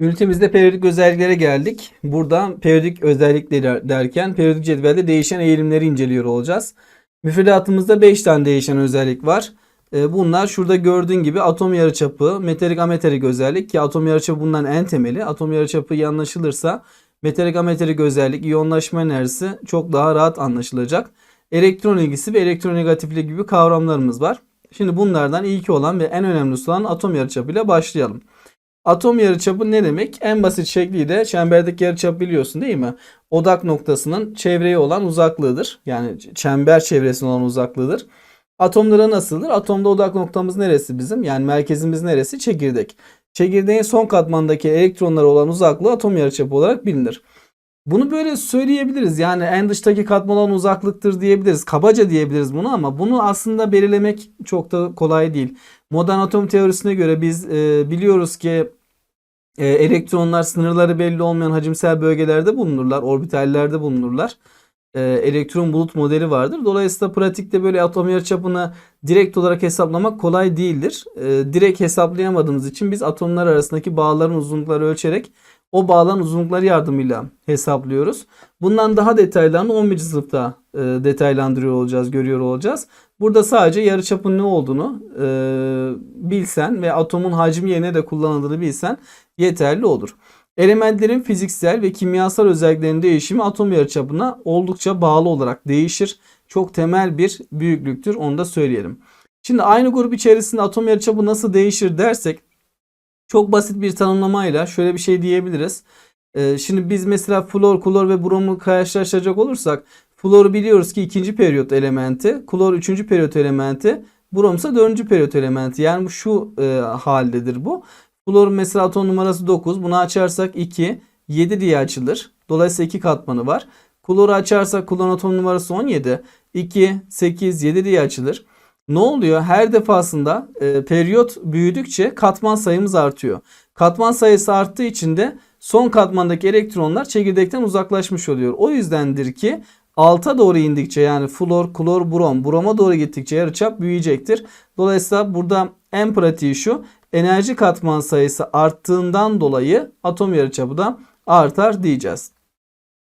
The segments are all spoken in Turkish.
Ünitemizde periyodik özelliklere geldik. Burada periyodik özellikleri derken periyodik cetvelde değişen eğilimleri inceliyor olacağız. Müfredatımızda 5 tane değişen özellik var. Ee, Bunlar şurada gördüğün gibi atom yarıçapı, metalik ametalik özellik ki atom yarıçapı bunların en temeli. Atom yarıçapı iyi anlaşılırsa metalik ametalik özellik, iyonlaşma enerjisi çok daha rahat anlaşılacak. Elektron ilgisi ve elektronegatiflik gibi kavramlarımız var. Şimdi bunlardan ilki olan ve en önemlisi olan atom yarıçapı ile başlayalım. Atom yarıçapı ne demek? En basit şekliyle çemberdeki yarıçap biliyorsun değil mi? Odak noktasının çevreye olan uzaklığıdır. Yani çember çevresine olan uzaklığıdır. Atomlara nasıldır? Atomda odak noktamız neresi bizim? Yani merkezimiz neresi? Çekirdek. Çekirdeğin son katmandaki elektronlara olan uzaklığı atom yarıçapı olarak bilinir. Bunu böyle söyleyebiliriz. Yani en dıştaki katman olan uzaklıktır diyebiliriz. Kabaca diyebiliriz bunu ama bunu aslında belirlemek çok da kolay değil. Modern atom teorisine göre biz e, biliyoruz ki e, elektronlar sınırları belli olmayan hacimsel bölgelerde bulunurlar, orbitallerde bulunurlar. E, elektron bulut modeli vardır. Dolayısıyla pratikte böyle atom yarıçapını direkt olarak hesaplamak kolay değildir. E, direkt hesaplayamadığımız için biz atomlar arasındaki bağların uzunlukları ölçerek o bağların uzunlukları yardımıyla hesaplıyoruz. Bundan daha detaylarını 11. sınıfta e, detaylandırıyor olacağız, görüyor olacağız. Burada sadece yarıçapın ne olduğunu e, bilsen ve atomun hacmi yerine de kullanıldığını bilsen yeterli olur. Elementlerin fiziksel ve kimyasal özelliklerinin değişimi atom yarıçapına oldukça bağlı olarak değişir. Çok temel bir büyüklüktür onu da söyleyelim. Şimdi aynı grup içerisinde atom yarıçapı nasıl değişir dersek çok basit bir tanımlamayla şöyle bir şey diyebiliriz. Ee, şimdi biz mesela flor, klor ve bromu karşılaştıracak olursak floru biliyoruz ki ikinci periyot elementi, klor üçüncü periyot elementi, brom ise dördüncü periyot elementi. Yani bu şu e, haldedir bu. Florun mesela atom numarası 9. Bunu açarsak 2, 7 diye açılır. Dolayısıyla 2 katmanı var. Kloru açarsak klorun atom numarası 17. 2, 8, 7 diye açılır. Ne oluyor? Her defasında e, periyot büyüdükçe katman sayımız artıyor. Katman sayısı arttığı için de son katmandaki elektronlar çekirdekten uzaklaşmış oluyor. O yüzdendir ki alta doğru indikçe yani flor, klor, brom, broma doğru gittikçe yarıçap büyüyecektir. Dolayısıyla burada en pratiği şu enerji katman sayısı arttığından dolayı atom yarıçapı da artar diyeceğiz.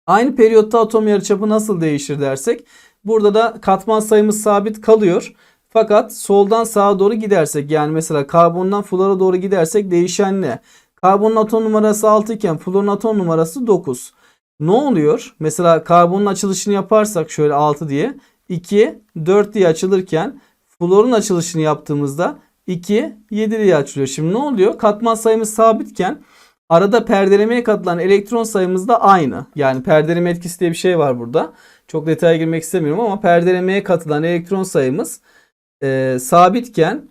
Aynı periyotta atom yarıçapı nasıl değişir dersek burada da katman sayımız sabit kalıyor. Fakat soldan sağa doğru gidersek yani mesela karbondan flora doğru gidersek değişen ne? Karbonun atom numarası 6 iken florun atom numarası 9. Ne oluyor? Mesela karbonun açılışını yaparsak şöyle 6 diye 2 4 diye açılırken florun açılışını yaptığımızda 2 7 diye açılıyor. Şimdi ne oluyor? Katman sayımız sabitken arada perdelemeye katılan elektron sayımız da aynı. Yani perdeleme etkisi diye bir şey var burada. Çok detaya girmek istemiyorum ama perdelemeye katılan elektron sayımız e, sabitken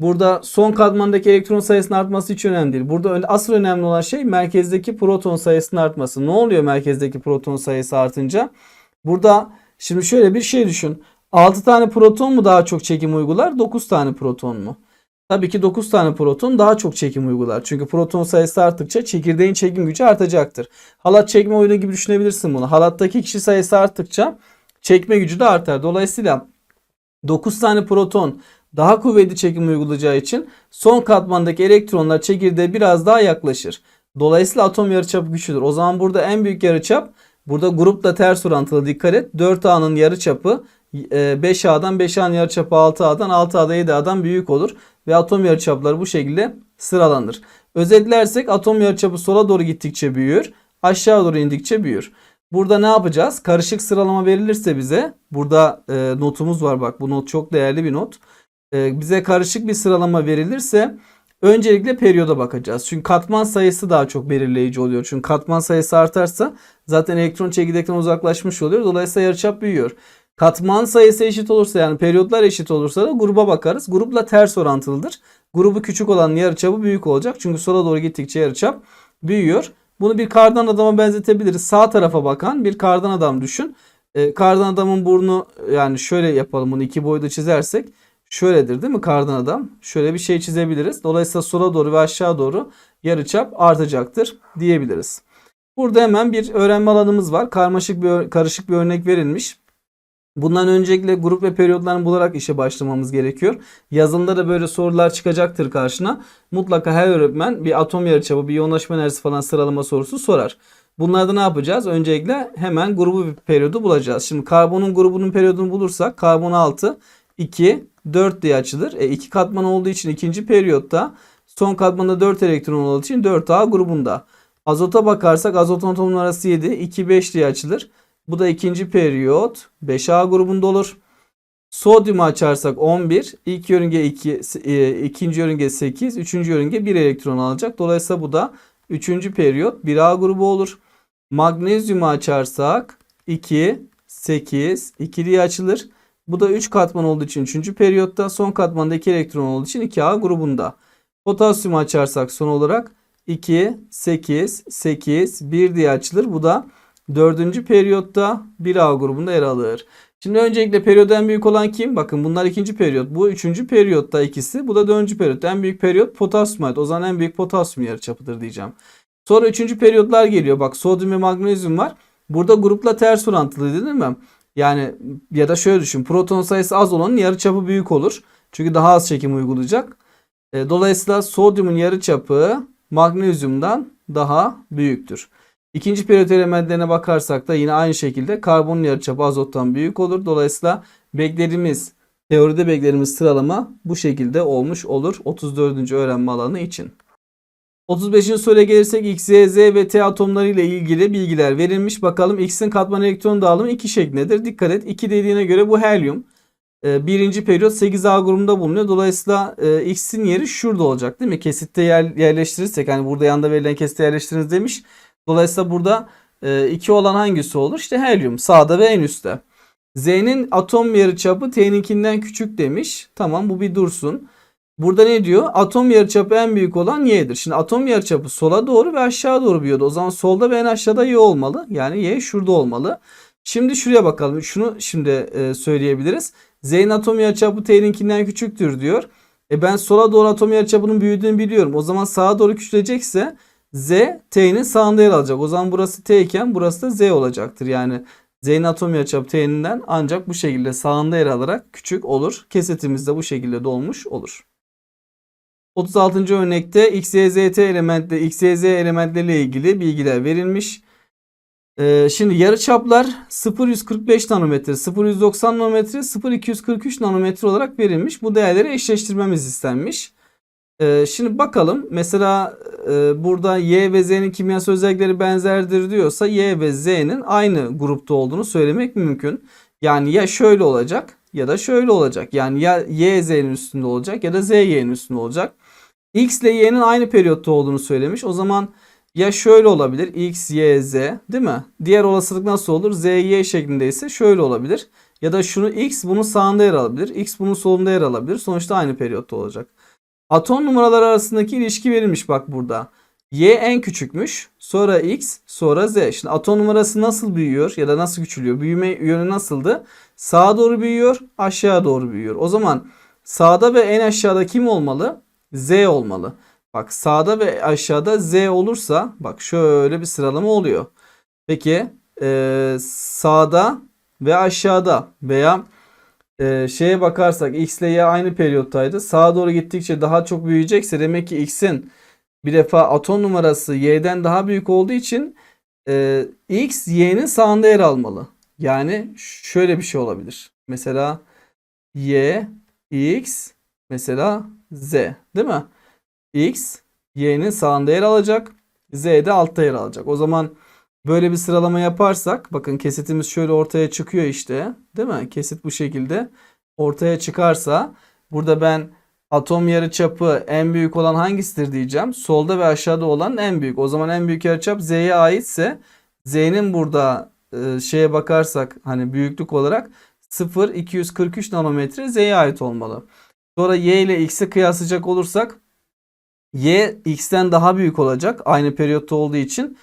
burada son katmandaki elektron sayısının artması hiç önemli değil. Burada asıl önemli olan şey merkezdeki proton sayısının artması. Ne oluyor merkezdeki proton sayısı artınca? Burada şimdi şöyle bir şey düşün. 6 tane proton mu daha çok çekim uygular? 9 tane proton mu? Tabii ki 9 tane proton daha çok çekim uygular. Çünkü proton sayısı arttıkça çekirdeğin çekim gücü artacaktır. Halat çekme oyunu gibi düşünebilirsin bunu. Halattaki kişi sayısı arttıkça çekme gücü de artar. Dolayısıyla 9 tane proton daha kuvvetli çekim uygulayacağı için son katmandaki elektronlar çekirdeğe biraz daha yaklaşır. Dolayısıyla atom yarıçapı güçlüdür. O zaman burada en büyük yarıçap burada grupla ters orantılı dikkat et. 4A'nın yarıçapı 5A'dan 5A'nın yarıçapı 6A'dan 6A'da 7A'dan büyük olur. Ve atom yarıçapları bu şekilde sıralanır. Özetlersek atom yarıçapı sola doğru gittikçe büyür. Aşağı doğru indikçe büyür. Burada ne yapacağız? Karışık sıralama verilirse bize burada e, notumuz var bak bu not çok değerli bir not. E, bize karışık bir sıralama verilirse öncelikle periyoda bakacağız. Çünkü katman sayısı daha çok belirleyici oluyor. Çünkü katman sayısı artarsa zaten elektron çekirdekten uzaklaşmış oluyor. Dolayısıyla yarıçap büyüyor. Katman sayısı eşit olursa yani periyotlar eşit olursa da gruba bakarız. Grupla ters orantılıdır. Grubu küçük olan yarıçapı büyük olacak. Çünkü sola doğru gittikçe yarıçap büyüyor. Bunu bir kardan adama benzetebiliriz. Sağ tarafa bakan bir kardan adam düşün. E, kardan adamın burnu yani şöyle yapalım bunu iki boyda çizersek şöyledir değil mi kardan adam? Şöyle bir şey çizebiliriz. Dolayısıyla sola doğru ve aşağı doğru yarıçap artacaktır diyebiliriz. Burada hemen bir öğrenme alanımız var. Karmaşık bir karışık bir örnek verilmiş. Bundan öncelikle grup ve periyotlarını bularak işe başlamamız gerekiyor. Yazılımda da böyle sorular çıkacaktır karşına. Mutlaka her öğretmen bir atom yarıçapı, bir yoğunlaşma enerjisi falan sıralama sorusu sorar. Bunlarda ne yapacağız? Öncelikle hemen grubu ve periyodu bulacağız. Şimdi karbonun grubunun periyodunu bulursak karbon 6, 2, 4 diye açılır. E, iki katman olduğu için ikinci periyotta son katmanda 4 elektron olduğu için 4A grubunda. Azota bakarsak azot atom numarası 7, 2, 5 diye açılır. Bu da ikinci periyot 5A grubunda olur. Sodyumu açarsak 11, ilk yörünge 2, e, ikinci yörünge 8, üçüncü yörünge 1 elektron alacak. Dolayısıyla bu da üçüncü periyot 1A grubu olur. Magnezyumu açarsak 2, 8, 2 diye açılır. Bu da 3 katman olduğu için 3. periyotta son katmanda 2 elektron olduğu için 2A grubunda. Potasyumu açarsak son olarak 2, 8, 8, 1 diye açılır. Bu da 4. periyotta 1A grubunda yer alır. Şimdi öncelikle periyot en büyük olan kim? Bakın bunlar ikinci periyot. Bu üçüncü periyotta ikisi. Bu da dördüncü periyot. En büyük periyot potasyum ait. O zaman en büyük potasyum yarıçapıdır diyeceğim. Sonra üçüncü periyotlar geliyor. Bak sodyum ve magnezyum var. Burada grupla ters orantılı değil mi? Yani ya da şöyle düşün. Proton sayısı az olanın yarıçapı büyük olur. Çünkü daha az çekim uygulayacak. E, dolayısıyla sodyumun yarıçapı magnezyumdan daha büyüktür. İkinci periyot elementlerine bakarsak da yine aynı şekilde karbonun yarıçapı azottan büyük olur. Dolayısıyla beklediğimiz teoride beklediğimiz sıralama bu şekilde olmuş olur 34. öğrenme alanı için. 35. soruya gelirsek X, Y, Z ve T atomları ile ilgili bilgiler verilmiş. Bakalım X'in katman elektron dağılımı 2 şeklindedir. Dikkat et 2 dediğine göre bu helyum. Ee, birinci periyot 8A grubunda bulunuyor. Dolayısıyla e, X'in yeri şurada olacak değil mi? Kesitte yer, yerleştirirsek hani burada yanda verilen kesitte yerleştiriniz demiş. Dolayısıyla burada 2 olan hangisi olur? İşte helyum sağda ve en üstte. Z'nin atom yarıçapı T'ninkinden küçük demiş. Tamam bu bir dursun. Burada ne diyor? Atom yarıçapı en büyük olan Y'dir. Şimdi atom yarıçapı sola doğru ve aşağı doğru büyüyordu. O zaman solda ve en aşağıda Y olmalı. Yani Y şurada olmalı. Şimdi şuraya bakalım. Şunu şimdi e, söyleyebiliriz. Z'nin atom yarıçapı T'ninkinden küçüktür diyor. E ben sola doğru atom yarıçapının büyüdüğünü biliyorum. O zaman sağa doğru küçülecekse Z T'nin sağında yer alacak. O zaman burası T iken burası da Z olacaktır. Yani Z'nin atom yarıçapı T'ninden ancak bu şekilde sağında yer alarak küçük olur. Kesitimiz de bu şekilde dolmuş olur. 36. örnekte X, Y, Z, T elementle X, Y, Z elementleriyle ilgili bilgiler verilmiş. Ee, şimdi yarıçaplar 0,145 nanometre, 0,190 nanometre, 0,243 nanometre olarak verilmiş. Bu değerleri eşleştirmemiz istenmiş. Ee, şimdi bakalım mesela e, burada Y ve Z'nin kimyasal özellikleri benzerdir diyorsa Y ve Z'nin aynı grupta olduğunu söylemek mümkün. Yani ya şöyle olacak ya da şöyle olacak. Yani ya Y Z'nin üstünde olacak ya da Z Y'nin üstünde olacak. X ile Y'nin aynı periyotta olduğunu söylemiş. O zaman ya şöyle olabilir. X, Y, Z değil mi? Diğer olasılık nasıl olur? Z, Y şeklinde ise şöyle olabilir. Ya da şunu X bunun sağında yer alabilir. X bunun solunda yer alabilir. Sonuçta aynı periyotta olacak. Atom numaraları arasındaki ilişki verilmiş bak burada. Y en küçükmüş. Sonra X, sonra Z. Şimdi atom numarası nasıl büyüyor ya da nasıl küçülüyor? Büyüme yönü nasıldı? Sağa doğru büyüyor, aşağı doğru büyüyor. O zaman sağda ve en aşağıda kim olmalı? Z olmalı. Bak sağda ve aşağıda Z olursa bak şöyle bir sıralama oluyor. Peki e, sağda ve aşağıda veya e, şeye bakarsak X ile Y aynı periyottaydı. Sağa doğru gittikçe daha çok büyüyecekse demek ki X'in bir defa atom numarası Y'den daha büyük olduğu için e, X Y'nin sağında yer almalı. Yani şöyle bir şey olabilir. Mesela Y, X, mesela Z değil mi? X Y'nin sağında yer alacak. Z de altta yer alacak. O zaman böyle bir sıralama yaparsak bakın kesitimiz şöyle ortaya çıkıyor işte. Değil mi? Kesit bu şekilde ortaya çıkarsa burada ben atom yarıçapı en büyük olan hangisidir diyeceğim. Solda ve aşağıda olan en büyük. O zaman en büyük yarıçap Z'ye aitse Z'nin burada e, şeye bakarsak hani büyüklük olarak 0 243 nanometre Z'ye ait olmalı. Sonra Y ile X'i kıyaslayacak olursak Y X'ten daha büyük olacak. Aynı periyotta olduğu için.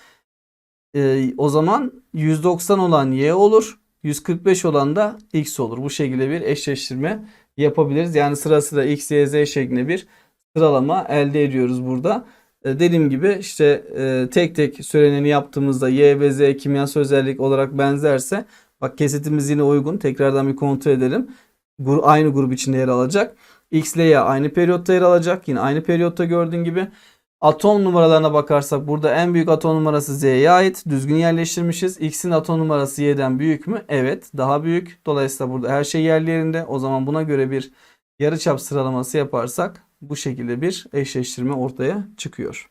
Ee, o zaman 190 olan Y olur. 145 olan da X olur. Bu şekilde bir eşleştirme yapabiliriz. Yani sırasıyla X, Y, Z şeklinde bir sıralama elde ediyoruz burada. Ee, dediğim gibi işte e, tek tek söyleneni yaptığımızda Y ve Z kimyasal özellik olarak benzerse Bak kesitimiz yine uygun. Tekrardan bir kontrol edelim. Aynı grup içinde yer alacak. X ile Y aynı periyotta yer alacak. Yine aynı periyotta gördüğün gibi. Atom numaralarına bakarsak burada en büyük atom numarası Z'ye ait. Düzgün yerleştirmişiz. X'in atom numarası Y'den büyük mü? Evet, daha büyük. Dolayısıyla burada her şey yerli yerinde. O zaman buna göre bir yarıçap sıralaması yaparsak bu şekilde bir eşleştirme ortaya çıkıyor.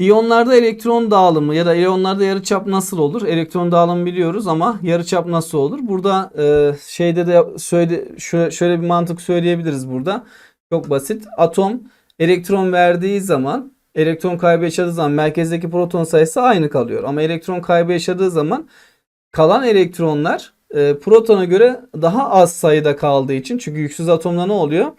İyonlarda elektron dağılımı ya da iyonlarda yarıçap nasıl olur? Elektron dağılımı biliyoruz ama yarıçap nasıl olur? Burada e, şeyde de söyle şöyle, şöyle bir mantık söyleyebiliriz burada. Çok basit. Atom elektron verdiği zaman elektron kaybı yaşadığı zaman merkezdeki proton sayısı aynı kalıyor. Ama elektron kaybı yaşadığı zaman kalan elektronlar e, protona göre daha az sayıda kaldığı için çünkü yüksüz atomda ne oluyor?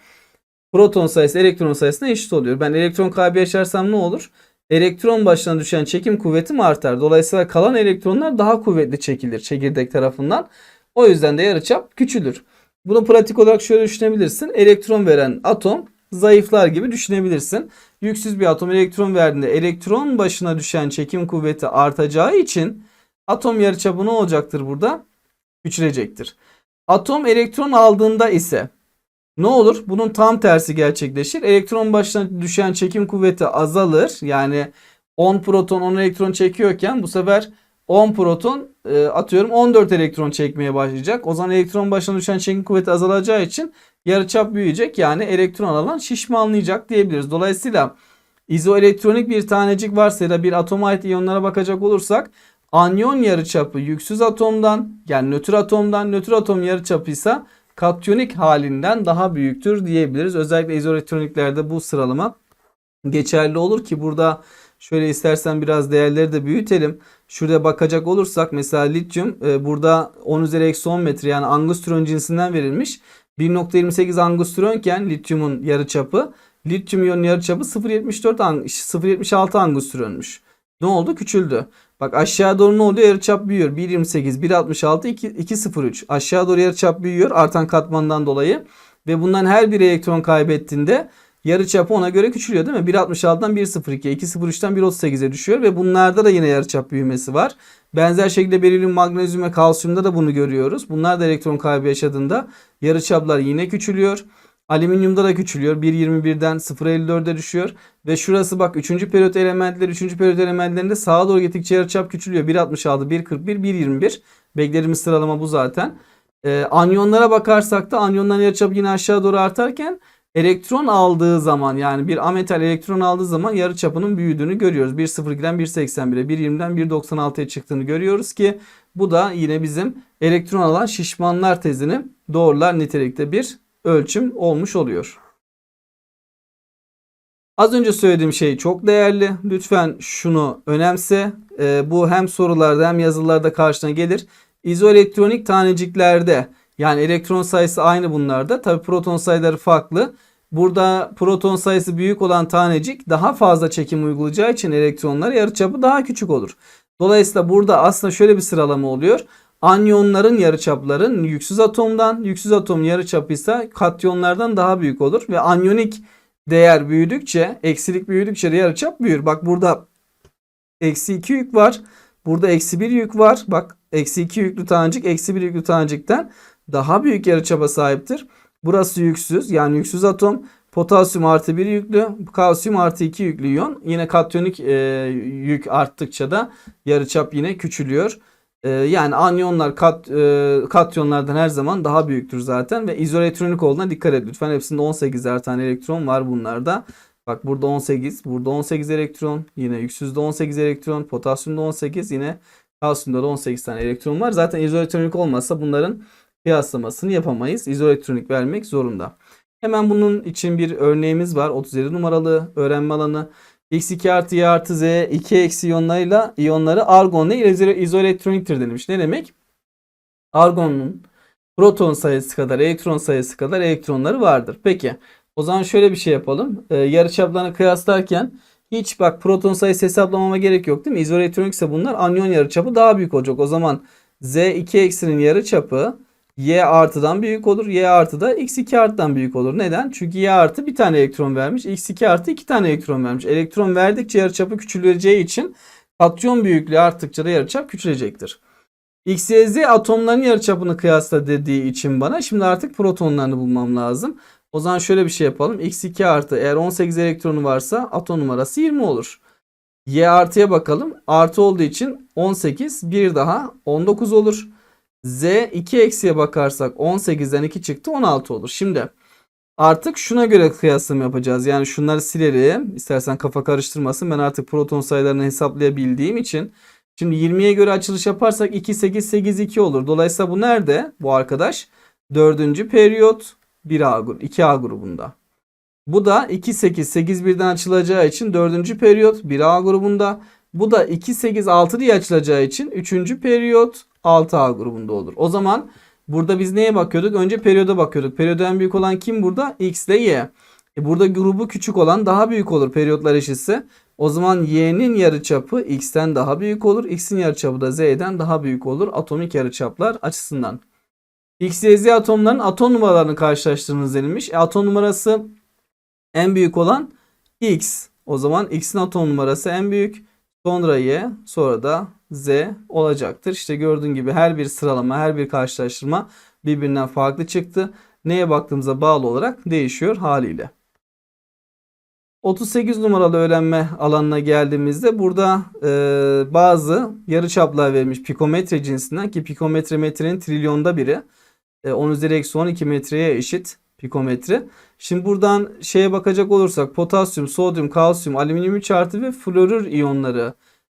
Proton sayısı elektron sayısına eşit oluyor. Ben elektron kaybı yaşarsam ne olur? Elektron başına düşen çekim kuvvetim artar. Dolayısıyla kalan elektronlar daha kuvvetli çekilir çekirdek tarafından. O yüzden de yarıçap küçülür. Bunu pratik olarak şöyle düşünebilirsin. Elektron veren atom zayıflar gibi düşünebilirsin. Yüksüz bir atom elektron verdiğinde elektron başına düşen çekim kuvveti artacağı için atom yarıçapı ne olacaktır burada? Küçülecektir. Atom elektron aldığında ise ne olur? Bunun tam tersi gerçekleşir. Elektron başına düşen çekim kuvveti azalır. Yani 10 proton 10 elektron çekiyorken bu sefer 10 proton e, atıyorum 14 elektron çekmeye başlayacak. O zaman elektron başına düşen çekim kuvveti azalacağı için yarıçap büyüyecek. Yani elektron alan şişmanlayacak diyebiliriz. Dolayısıyla izoelektronik bir tanecik varsa ya da bir atoma ait iyonlara bakacak olursak anyon yarıçapı yüksüz atomdan yani nötr atomdan nötr atom yarıçapı ise katyonik halinden daha büyüktür diyebiliriz. Özellikle izoelektroniklerde bu sıralama geçerli olur ki burada şöyle istersen biraz değerleri de büyütelim. Şuraya bakacak olursak mesela lityum e, burada 10 üzeri eksi 10 metre yani angstron cinsinden verilmiş. 1.28 angstronken lityumun yarıçapı lityum iyonun yarıçapı 0.74 ang 0.76 angstronmuş. Ne oldu? Küçüldü. Bak aşağı doğru ne oluyor? Yarıçap büyüyor. 1.28, 1.66, 2.03. Aşağı doğru yarıçap büyüyor artan katmandan dolayı. Ve bundan her bir elektron kaybettiğinde yarıçapı ona göre küçülüyor değil mi? 1.66'dan 1.02'ye, 2.03'ten 1.38'e düşüyor ve bunlarda da yine yarıçap büyümesi var. Benzer şekilde berilyum, magnezyum ve kalsiyumda da bunu görüyoruz. Bunlar da elektron kaybı yaşadığında yarıçaplar yine küçülüyor. Alüminyumda da küçülüyor. 1.21'den 0.54'e düşüyor. Ve şurası bak 3. periyot elementleri 3. periyot elementlerinde sağa doğru gittikçe yarıçap küçülüyor. 1.66, 1.41, 1.21. Beklediğimiz sıralama bu zaten. Ee, anyonlara bakarsak da anyonların yarıçapı yine aşağı doğru artarken elektron aldığı zaman yani bir ametal elektron aldığı zaman yarıçapının büyüdüğünü görüyoruz. 1.02'den 1.81'e 1.20'den 1.96'ya çıktığını görüyoruz ki bu da yine bizim elektron alan şişmanlar tezini doğrular nitelikte bir ölçüm olmuş oluyor. Az önce söylediğim şey çok değerli. Lütfen şunu önemse. Ee, bu hem sorularda hem yazılarda karşına gelir. İzoelektronik taneciklerde yani elektron sayısı aynı bunlarda. Tabi proton sayıları farklı. Burada proton sayısı büyük olan tanecik daha fazla çekim uygulayacağı için elektronlar yarıçapı daha küçük olur. Dolayısıyla burada aslında şöyle bir sıralama oluyor. Anyonların yarıçapları yüksüz atomdan, yüksüz atom yarıçapı ise katyonlardan daha büyük olur ve anyonik değer büyüdükçe, eksilik büyüdükçe yarıçap büyür. Bak burada eksi 2 yük var. Burada eksi 1 yük var. Bak eksi 2 yüklü tanecik eksi 1 yüklü tanecikten daha büyük yarıçapa sahiptir. Burası yüksüz yani yüksüz atom. Potasyum artı 1 yüklü, kalsiyum artı 2 yüklü iyon. Yine katyonik e, yük arttıkça da yarıçap yine küçülüyor. E, yani anyonlar kat, e, katyonlardan her zaman daha büyüktür zaten ve izoelektronik olduğuna dikkat et lütfen. Hepsinde 18'er tane elektron var bunlarda. Bak burada 18, burada 18 elektron, yine yüksüzde 18 elektron, potasyumda 18, yine kalsiyumda da 18 tane elektron var. Zaten izoelektronik olmazsa bunların kıyaslamasını yapamayız. İzoelektronik vermek zorunda. Hemen bunun için bir örneğimiz var. 37 numaralı öğrenme alanı. X2 artı Y artı Z 2 eksi iyonlarıyla iyonları argonla izoelektroniktir denilmiş. Ne demek? Argonun proton sayısı kadar elektron sayısı kadar elektronları vardır. Peki o zaman şöyle bir şey yapalım. Ee, yarıçaplarını kıyaslarken hiç bak proton sayısı hesaplamama gerek yok değil mi? İzoelektronik ise bunlar anyon yarıçapı daha büyük olacak. O zaman Z2 eksinin yarıçapı Y artıdan büyük olur. Y artı da X2 artıdan büyük olur. Neden? Çünkü Y artı bir tane elektron vermiş. X2 artı iki tane elektron vermiş. Elektron verdikçe yarıçapı küçüleceği için katyon büyüklüğü arttıkça da yarıçap küçülecektir. X, Y, Z atomların yarıçapını kıyasla dediği için bana şimdi artık protonlarını bulmam lazım. O zaman şöyle bir şey yapalım. X2 artı eğer 18 elektronu varsa atom numarası 20 olur. Y artıya bakalım. Artı olduğu için 18 bir daha 19 olur. Z 2 eksiye bakarsak 18'den 2 çıktı 16 olur. Şimdi artık şuna göre kıyaslama yapacağız. Yani şunları silerim. İstersen kafa karıştırmasın. Ben artık proton sayılarını hesaplayabildiğim için. Şimdi 20'ye göre açılış yaparsak 2 8 8 2 olur. Dolayısıyla bu nerede? Bu arkadaş dördüncü periyot 1A grubu 2A grubunda. Bu da 2 8 8 birden açılacağı için 4. periyot 1A grubunda. Bu da 2 8 6 diye açılacağı için 3. periyot 6A grubunda olur. O zaman burada biz neye bakıyorduk? Önce periyoda bakıyorduk. Periyoda en büyük olan kim burada? X ile Y. E burada grubu küçük olan daha büyük olur periyotlar eşitse. O zaman Y'nin yarıçapı X'ten daha büyük olur. X'in yarıçapı da Z'den daha büyük olur atomik yarıçaplar açısından. X, Y, Z atomların atom numaralarını karşılaştırınız denilmiş. E, atom numarası en büyük olan X. O zaman X'in atom numarası en büyük. Sonra Y, sonra da Z olacaktır. İşte gördüğün gibi her bir sıralama, her bir karşılaştırma birbirinden farklı çıktı. Neye baktığımıza bağlı olarak değişiyor haliyle. 38 numaralı öğrenme alanına geldiğimizde burada e, bazı yarıçaplar verilmiş pikometre cinsinden ki pikometre metrenin trilyonda biri. E, 10 üzeri eksi 12 metreye eşit pikometre. Şimdi buradan şeye bakacak olursak potasyum, sodyum, kalsiyum, alüminyum 3 artı ve florür iyonları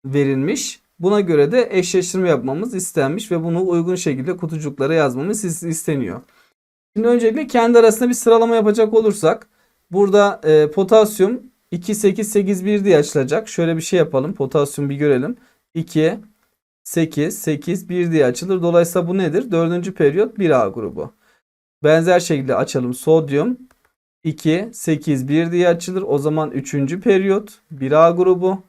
verilmiş. Buna göre de eşleştirme yapmamız istenmiş ve bunu uygun şekilde kutucuklara yazmamız isteniyor. Şimdi öncelikle kendi arasında bir sıralama yapacak olursak burada e, potasyum 2 8 8 1 diye açılacak. Şöyle bir şey yapalım. Potasyum bir görelim. 2 8 8 1 diye açılır. Dolayısıyla bu nedir? Dördüncü periyot 1A grubu. Benzer şekilde açalım. Sodyum 2 8 1 diye açılır. O zaman 3. periyot 1A grubu.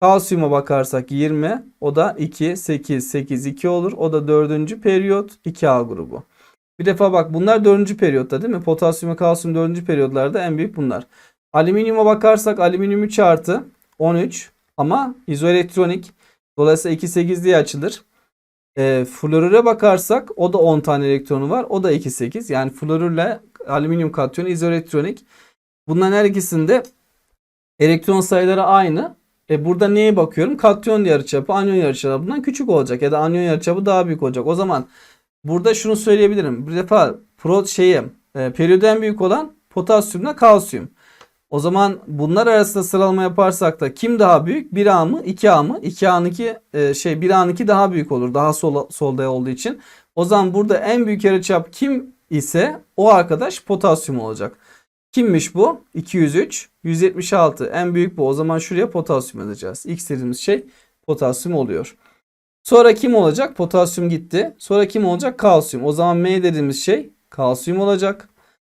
Kalsiyuma bakarsak 20. O da 2 8 8 2 olur. O da 4. periyot 2A grubu. Bir defa bak bunlar 4. periyotta değil mi? Potasyum ve kalsiyum 4. periyotlarda en büyük bunlar. Alüminyuma bakarsak alüminyum 3 artı 13 ama izoelektronik. Dolayısıyla 2 8 diye açılır. E, florüre bakarsak o da 10 tane elektronu var. O da 2 8. Yani florürle alüminyum katyonu izoelektronik. Bunların her ikisinde elektron sayıları aynı. E burada neye bakıyorum? Katyon yarıçapı, anyon yarıçapı bundan küçük olacak ya da anyon yarıçapı daha büyük olacak. O zaman burada şunu söyleyebilirim. Bir defa pro şeye e, periyodu büyük olan potasyumla kalsiyum. O zaman bunlar arasında sıralama yaparsak da kim daha büyük? 1A mı 2A mı? 2A'nınki e, şey 1A'nınki daha büyük olur. Daha sol, solda olduğu için. O zaman burada en büyük yarıçap kim ise o arkadaş potasyum olacak. Kimmiş bu? 203, 176. En büyük bu. O zaman şuraya potasyum yazacağız. X dediğimiz şey potasyum oluyor. Sonra kim olacak? Potasyum gitti. Sonra kim olacak? Kalsiyum. O zaman M dediğimiz şey kalsiyum olacak.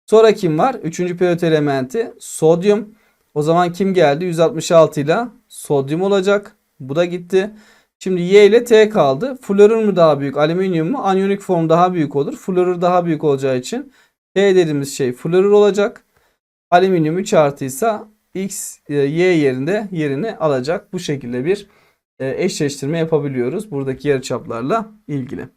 Sonra kim var? Üçüncü periyot elementi sodyum. O zaman kim geldi? 166 ile sodyum olacak. Bu da gitti. Şimdi Y ile T kaldı. Florür mü daha büyük? Alüminyum mu? Anyonik form daha büyük olur. Florür daha büyük olacağı için T dediğimiz şey florür olacak. Alüminyum 3 artıysa X, e, Y yerinde yerini alacak. Bu şekilde bir e, eşleştirme yapabiliyoruz. Buradaki yarıçaplarla ilgili.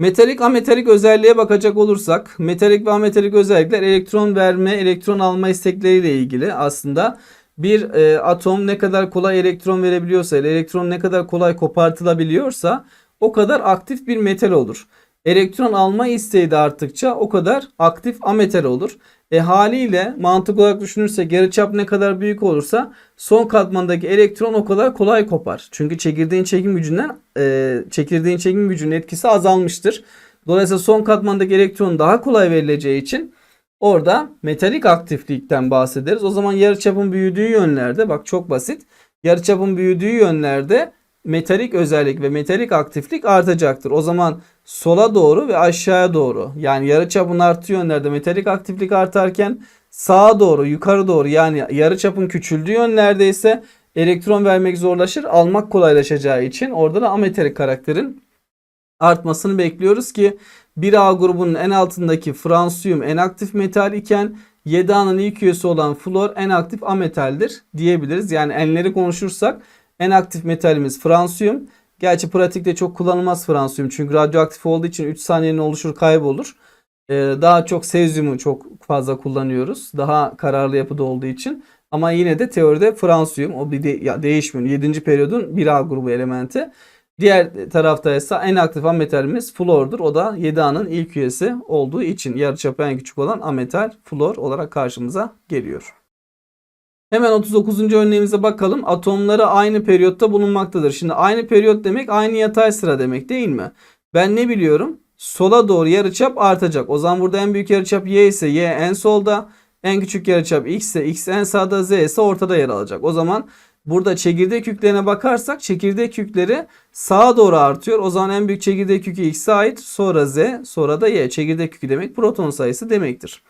Metalik ametalik özelliğe bakacak olursak metalik ve ametalik özellikler elektron verme, elektron alma istekleriyle ilgili aslında bir e, atom ne kadar kolay elektron verebiliyorsa, elektron ne kadar kolay kopartılabiliyorsa o kadar aktif bir metal olur. Elektron alma isteği de arttıkça o kadar aktif ametal olur. E haliyle mantık olarak düşünürsek yarıçap ne kadar büyük olursa son katmandaki elektron o kadar kolay kopar. Çünkü çekirdeğin çekim gücünden e, çekirdeğin çekim gücünün etkisi azalmıştır. Dolayısıyla son katmandaki elektron daha kolay verileceği için orada metalik aktiflikten bahsederiz. O zaman yarıçapın büyüdüğü yönlerde bak çok basit. Yarıçapın büyüdüğü yönlerde metalik özellik ve metalik aktiflik artacaktır. O zaman sola doğru ve aşağıya doğru yani yarıçapın arttığı yönlerde metalik aktiflik artarken sağa doğru yukarı doğru yani yarıçapın küçüldüğü yönlerde ise elektron vermek zorlaşır almak kolaylaşacağı için orada da ametalik karakterin artmasını bekliyoruz ki 1A grubunun en altındaki fransiyum en aktif metal iken 7A'nın ilk üyesi olan flor en aktif ametaldir diyebiliriz. Yani enleri konuşursak En aktif metalimiz fransiyum. Gerçi pratikte çok kullanılmaz fransiyum çünkü radyoaktif olduğu için 3 saniyenin oluşur kaybolur. Ee, daha çok sezyumu çok fazla kullanıyoruz. Daha kararlı yapıda olduğu için. Ama yine de teoride fransiyum o bir de, ya değişmiyor. 7. periyodun 1A grubu elementi. Diğer tarafta ise en aktif ametalimiz flordur. O da 7A'nın ilk üyesi olduğu için yarıçapı en küçük olan ametal flor olarak karşımıza geliyor. Hemen 39. örneğimize bakalım. Atomları aynı periyotta bulunmaktadır. Şimdi aynı periyot demek aynı yatay sıra demek değil mi? Ben ne biliyorum? Sola doğru yarıçap artacak. O zaman burada en büyük yarıçap y ise y en solda, en küçük yarıçap x ise x en sağda, z ise ortada yer alacak. O zaman burada çekirdek yüklerine bakarsak çekirdek yükleri sağa doğru artıyor. O zaman en büyük çekirdek yükü x'e ait, sonra z, sonra da y. Çekirdek yükü demek proton sayısı demektir.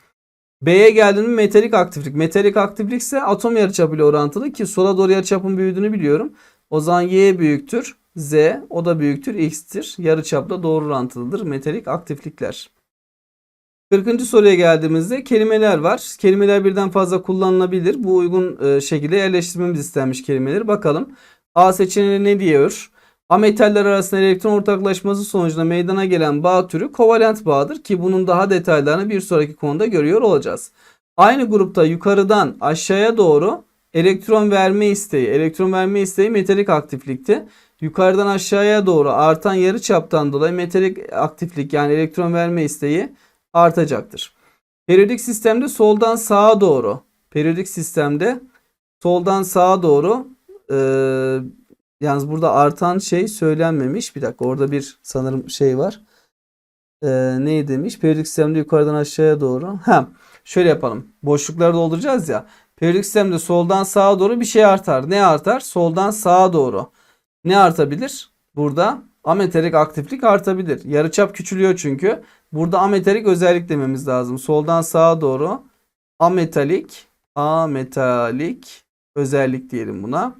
B'ye geldiğinde metalik aktiflik. Metalik aktiflik ise atom yarıçapı ile orantılı ki sola doğru yarıçapın büyüdüğünü biliyorum. O zaman y büyüktür. Z o da büyüktür x'tir. Yarıçapla doğru orantılıdır metalik aktiflikler. 40. soruya geldiğimizde kelimeler var. Kelimeler birden fazla kullanılabilir. Bu uygun e, şekilde yerleştirmemiz istenmiş kelimeleri. Bakalım. A seçeneği ne diyor? Ametaller arasında elektron ortaklaşması sonucunda meydana gelen bağ türü kovalent bağdır ki bunun daha detaylarını bir sonraki konuda görüyor olacağız. Aynı grupta yukarıdan aşağıya doğru elektron verme isteği, elektron verme isteği metalik aktiflikti. Yukarıdan aşağıya doğru artan yarı çaptan dolayı metalik aktiflik yani elektron verme isteği artacaktır. Periyodik sistemde soldan sağa doğru, periyodik sistemde soldan sağa doğru e, Yalnız burada artan şey söylenmemiş. Bir dakika orada bir sanırım şey var. Ee, ne demiş? Periyodik sistemde yukarıdan aşağıya doğru. Ha, şöyle yapalım. Boşlukları dolduracağız ya. Periyodik sistemde soldan sağa doğru bir şey artar. Ne artar? Soldan sağa doğru. Ne artabilir? Burada ametalik aktiflik artabilir. Yarıçap küçülüyor çünkü. Burada ametalik özellik dememiz lazım. Soldan sağa doğru ametalik ametalik özellik diyelim buna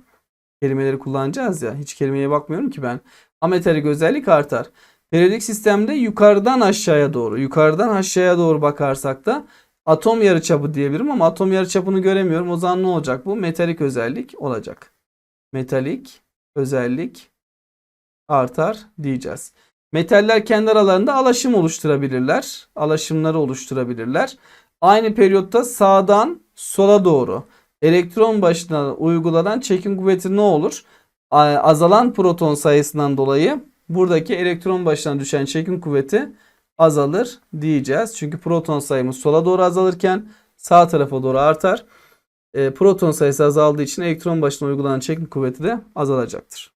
kelimeleri kullanacağız ya. Hiç kelimeye bakmıyorum ki ben. Ametalik özellik artar. Periyodik sistemde yukarıdan aşağıya doğru, yukarıdan aşağıya doğru bakarsak da atom yarıçapı diyebilirim ama atom yarıçapını göremiyorum. O zaman ne olacak bu? Metalik özellik olacak. Metalik özellik artar diyeceğiz. Metaller kendi aralarında alaşım oluşturabilirler. Alaşımları oluşturabilirler. Aynı periyotta sağdan sola doğru elektron başına uygulanan çekim kuvveti ne olur? Azalan proton sayısından dolayı buradaki elektron başına düşen çekim kuvveti azalır diyeceğiz. Çünkü proton sayımız sola doğru azalırken sağ tarafa doğru artar. E, proton sayısı azaldığı için elektron başına uygulanan çekim kuvveti de azalacaktır.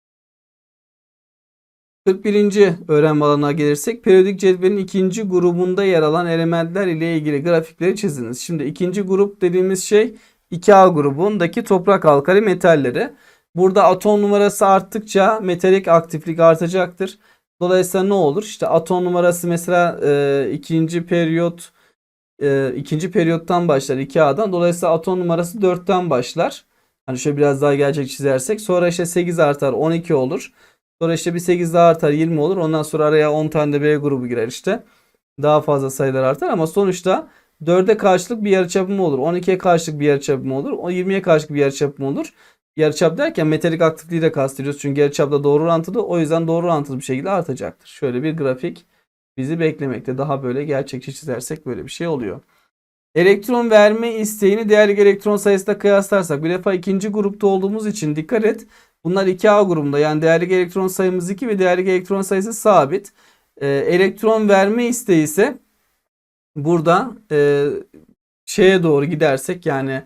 41. öğrenme alanına gelirsek periyodik cetvelin ikinci grubunda yer alan elementler ile ilgili grafikleri çiziniz. Şimdi ikinci grup dediğimiz şey 2A grubundaki toprak alkali metalleri. Burada atom numarası arttıkça metalik aktiflik artacaktır. Dolayısıyla ne olur? İşte atom numarası mesela e, ikinci periyot e, ikinci periyottan başlar 2A'dan. Dolayısıyla atom numarası 4'ten başlar. Hani şöyle biraz daha gerçek çizersek. Sonra işte 8 artar 12 olur. Sonra işte bir 8 daha artar 20 olur. Ondan sonra araya 10 tane de B grubu girer işte. Daha fazla sayılar artar ama sonuçta 4'e karşılık bir yarıçapı mı olur? 12'ye karşılık bir yarıçapı mı olur? O 20'ye karşılık bir yarıçapı mı olur? Yarıçap derken metalik aktifliği de kastediyoruz. Çünkü yarıçapla doğru orantılı. O yüzden doğru orantılı bir şekilde artacaktır. Şöyle bir grafik bizi beklemekte. Daha böyle gerçekçi çizersek böyle bir şey oluyor. Elektron verme isteğini değerli elektron sayısıyla kıyaslarsak bir defa ikinci grupta olduğumuz için dikkat et. Bunlar 2A grubunda yani değerli elektron sayımız 2 ve değerli elektron sayısı sabit. Ee, elektron verme isteği ise burada e, şeye doğru gidersek yani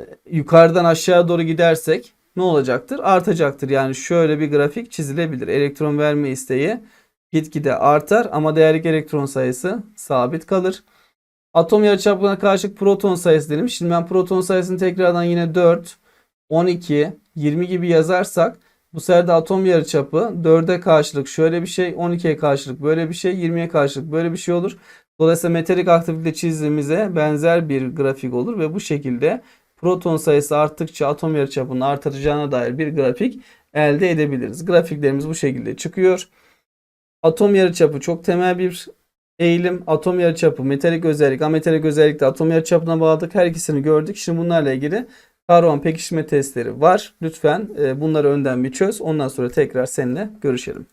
e, yukarıdan aşağı doğru gidersek ne olacaktır? Artacaktır. Yani şöyle bir grafik çizilebilir. Elektron verme isteği gitgide artar ama değerlik elektron sayısı sabit kalır. Atom yarıçapına karşılık proton sayısı dedim. Şimdi ben proton sayısını tekrardan yine 4, 12, 20 gibi yazarsak bu sefer de atom yarıçapı 4'e karşılık şöyle bir şey, 12'ye karşılık böyle bir şey, 20'ye karşılık böyle bir şey olur. Dolayısıyla metalik aktiflikle çizdiğimize benzer bir grafik olur ve bu şekilde proton sayısı arttıkça atom yarıçapının artacağına dair bir grafik elde edebiliriz. Grafiklerimiz bu şekilde çıkıyor. Atom yarıçapı çok temel bir eğilim. Atom yarıçapı metalik özellik, ametalik özellikle atom yarıçapına bağladık. Her ikisini gördük. Şimdi bunlarla ilgili karbon pekişme testleri var. Lütfen e, bunları önden bir çöz. Ondan sonra tekrar seninle görüşelim.